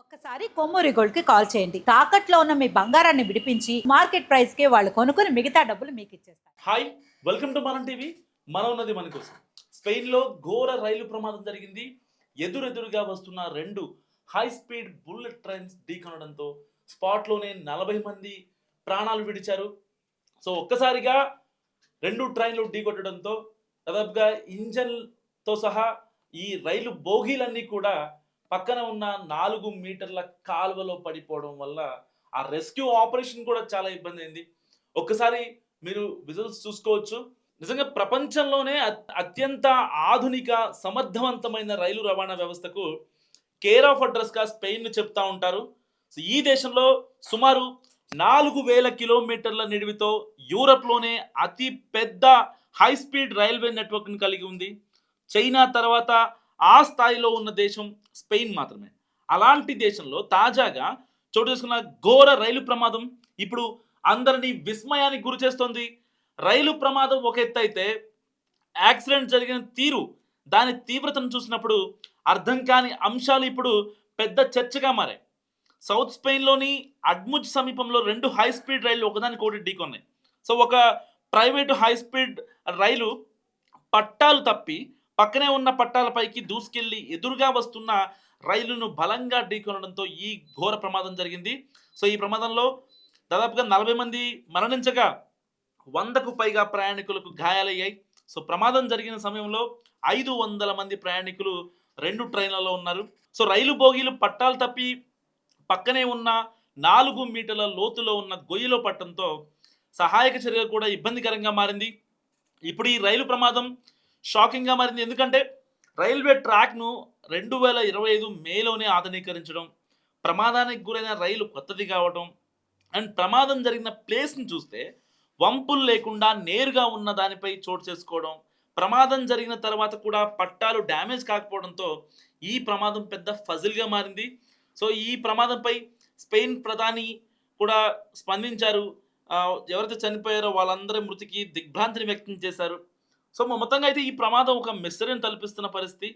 ఒక్కసారి కొమ్మూరి గోల్డ్కి కాల్ చేయండి. తాకట్లో ఉన్న మీ బంగారాన్ని విడిపించి మార్కెట్ ప్రైస్కి వాళ్ళు కొనుక్కుని మిగతా డబ్బులు మీకు ఇచ్చేస్తారు hi welcome to Manam TV. మనం ఉన్నది మన కోసం. స్పెయిన్లో ఘోర రైలు ప్రమాదం జరిగింది. ఎదురెదురుగా వస్తున్న రెండు హై స్పీడ్ బుల్లెట్ ట్రైన్స్ ఢీకొనడంతో స్పాట్లోనే నలభై మంది ప్రాణాలు విడిచారు. సో ఒక్కసారిగా రెండు ట్రైన్లు ఢీకొట్టడంతో దాదాపుగా ఇంజన్తో సహా ఈ రైలు బోగీలన్నీ కూడా పక్కన ఉన్న నాలుగు మీటర్ల కాలువలో పడిపోవడం వల్ల ఆ రెస్క్యూ ఆపరేషన్ కూడా చాలా ఇబ్బంది అయింది. ఒక్కసారి మీరు విజువల్స్ చూసుకోవచ్చు. నిజంగా ప్రపంచంలోనే అత్- అత్యంత ఆధునిక సమర్థవంతమైన రైలు రవాణా వ్యవస్థకు కేర్ ఆఫ్ అడ్రస్గా స్పెయిన్ను చెప్తా ఉంటారు. సో ఈ దేశంలో సుమారు నాలుగు వేల కిలోమీటర్ల నిడివితో యూరప్లోనే అతి పెద్ద హై స్పీడ్ రైల్వే నెట్వర్క్ను కలిగి ఉంది. చైనా తర్వాత ఆ స్థాయిలో ఉన్న దేశం స్పెయిన్ మాత్రమే. అలాంటి దేశంలో తాజాగా చోటు చేసుకున్న ఘోర రైలు ప్రమాదం ఇప్పుడు అందరినీ విస్మయానికి గురి చేస్తోంది. రైలు ప్రమాదం ఒక ఎత్తు అయితే యాక్సిడెంట్ జరిగిన తీరు దాని తీవ్రతను చూసినప్పుడు అర్థం కాని అంశాలు ఇప్పుడు పెద్ద చర్చగా మారాయి. సౌత్ స్పెయిన్లోని అడ్ముజ్ సమీపంలో రెండు హై స్పీడ్ రైళ్ళు ఒకదానికొకటి ఢీకొన్నాయి. సో ఒక ప్రైవేటు హై స్పీడ్ రైలు పట్టాలు తప్పి పక్కనే ఉన్న పట్టాలపైకి దూసుకెళ్ళి ఎదురుగా వస్తున్న రైలును బలంగా ఢీకొనడంతో ఈ ఘోర ప్రమాదం జరిగింది. సో ఈ ప్రమాదంలో దాదాపుగా నలభై మంది మరణించగా వందకు పైగా ప్రయాణికులకు గాయాలయ్యాయి. సో ప్రమాదం జరిగిన సమయంలో ఐదు వందల మంది ప్రయాణికులు రెండు ట్రైన్లలో ఉన్నారు. సో రైలు బోగీలు పట్టాలు తప్పి పక్కనే ఉన్న నాలుగు మీటర్ల లోతులో ఉన్న గొయ్యిలో పట్టడంతో సహాయక చర్యలు కూడా ఇబ్బందికరంగా మారింది. ఇప్పుడు ఈ రైలు ప్రమాదం షాకింగ్గా మారింది. ఎందుకంటే రైల్వే ట్రాక్ను రెండు వేల ఇరవై ఐదు మేలోనే ఆధునీకరించడం ప్రమాదానికి గురైన రైలు కొత్తది కావడం అండ్ ప్రమాదం జరిగిన ప్లేస్ని చూస్తే వంపులు లేకుండా నేరుగా ఉన్న దానిపై చోటు చేసుకోవడం ప్రమాదం జరిగిన తర్వాత కూడా పట్టాలు డ్యామేజ్ కాకపోవడంతో ఈ ప్రమాదం పెద్ద ఫజిల్గా మారింది. సో ఈ ప్రమాదంపై స్పెయిన్ ప్రధాని కూడా స్పందించారు. ఎవరైతే చనిపోయారో వాళ్ళందరి మృతికి దిగ్భ్రాంతిని వ్యక్తం చేశారు. సో మొత్తంగా అయితే ఈ ప్రమాదం ఒక మిస్టరీని తలపిస్తున్న పరిస్థితి.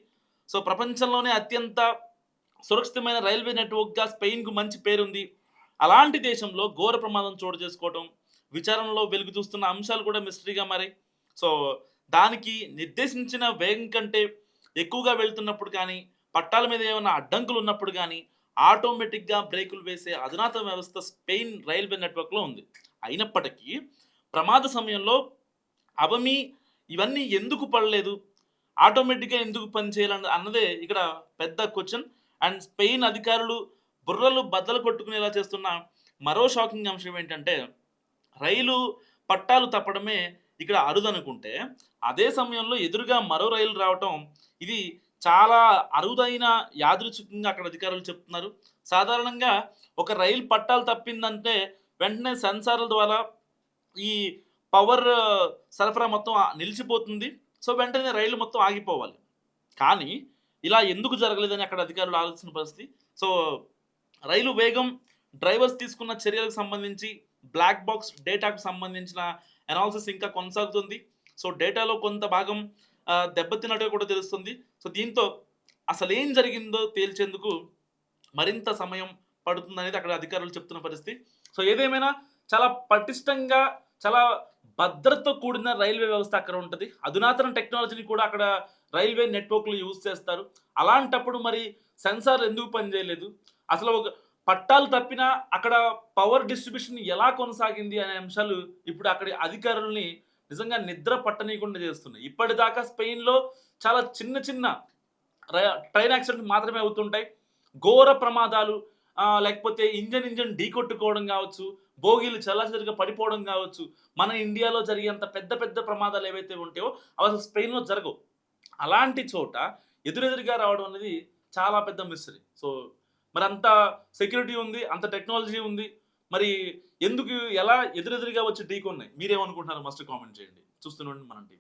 సో ప్రపంచంలోనే అత్యంత సురక్షితమైన రైల్వే నెట్వర్క్గా స్పెయిన్కు మంచి పేరుంది. అలాంటి దేశంలో ఘోర ప్రమాదం చోటు చేసుకోవడం విచారణలో వెలుగు చూస్తున్న అంశాలు కూడా మిస్టరీగా మారాయి. సో దానికి నిర్దేశించిన వేగం కంటే ఎక్కువగా వెళ్తున్నప్పుడు కానీ పట్టాల మీద ఏమైనా అడ్డంకులు ఉన్నప్పుడు కానీ ఆటోమేటిక్గా బ్రేకులు వేసే అధునాతన వ్యవస్థ స్పెయిన్ రైల్వే నెట్వర్క్లో ఉంది. అయినప్పటికీ ప్రమాద సమయంలో అవమి ఇవన్నీ ఎందుకు పడలేదు? ఆటోమేటిక్గా ఎందుకు పనిచేయాలని అన్నదే ఇక్కడ పెద్ద క్వశ్చన్. అండ్ స్పెయిన్ అధికారులు బుర్రలు బద్దలు కొట్టుకునేలా చేస్తున్న మరో షాకింగ్ అంశం ఏంటంటే రైలు పట్టాలు తప్పడమే ఇక్కడ అరుదనుకుంటే అదే సమయంలో ఎదురుగా మరో రైలు రావటం ఇది చాలా అరుదైన యాదృచ్ఛికంగా అక్కడ అధికారులు చెప్తున్నారు. సాధారణంగా ఒక రైలు పట్టాలు తప్పిందంటే వెంటనే సెన్సార్ల ద్వారా ఈ పవర్ సరఫరా మొత్తం నిలిచిపోతుంది. సో వెంటనే రైలు మొత్తం ఆగిపోవాలి. కానీ ఇలా ఎందుకు జరగలేదని అక్కడ అధికారులు ఆలోచించిన పరిస్థితి. సో రైలు వేగం డ్రైవర్స్ తీసుకున్న చర్యలకు సంబంధించి బ్లాక్ బాక్స్ డేటాకు సంబంధించిన అనాలిసిస్ ఇంకా కొనసాగుతుంది. సో డేటాలో కొంత భాగం దెబ్బతిన్నట్టుగా కూడా తెలుస్తుంది. సో దీంతో అసలు ఏం జరిగిందో తేల్చేందుకు మరింత సమయం పడుతుందనేది అక్కడ అధికారులు చెప్తున్న పరిస్థితి. సో ఏదేమైనా చాలా పటిష్టంగా చాలా భద్రతతో కూడిన రైల్వే వ్యవస్థ అక్కడ ఉంటుంది. అధునాతన టెక్నాలజీని కూడా అక్కడ రైల్వే నెట్వర్క్లు యూజ్ చేస్తారు. అలాంటప్పుడు మరి సెన్సార్ ఎందుకు పనిచేయలేదు అసలు ఒక పట్టాలు తప్పినా అక్కడ పవర్ డిస్ట్రిబ్యూషన్ ఎలా కొనసాగింది అనే అంశాలు ఇప్పుడు అక్కడి అధికారుల్ని నిజంగా నిద్ర పట్టనీయకుండా చేస్తున్నాయి. ఇప్పటిదాకా స్పెయిన్లో చాలా చిన్న చిన్న ట్రైన్ యాక్సిడెంట్ మాత్రమే అవుతుంటాయి. ఘోర ప్రమాదాలు లేకపోతే ఇంజన్ ఇంజన్ ఢీకొట్టుకోవడం కావచ్చు బోగీలు చల్లాచరిగా పడిపోవడం కావచ్చు. మన ఇండియాలో జరిగేంత పెద్ద పెద్ద ప్రమాదాలు ఏవైతే ఉంటాయో అవి అసలు స్పెయిన్లో జరగవు. అలాంటి చోట ఎదురెదురుగా రావడం అనేది చాలా పెద్ద మిస్టరీ. సో మరి అంత సెక్యూరిటీ ఉంది అంత టెక్నాలజీ ఉంది. మరి ఎందుకు ఎలా ఎదురెదురుగా వచ్చి ఢీకొన్నాయి? మీరేమనుకుంటున్నారు? మస్ట్ కామెంట్ చేయండి. చూస్తుండండి మనం టీవీ.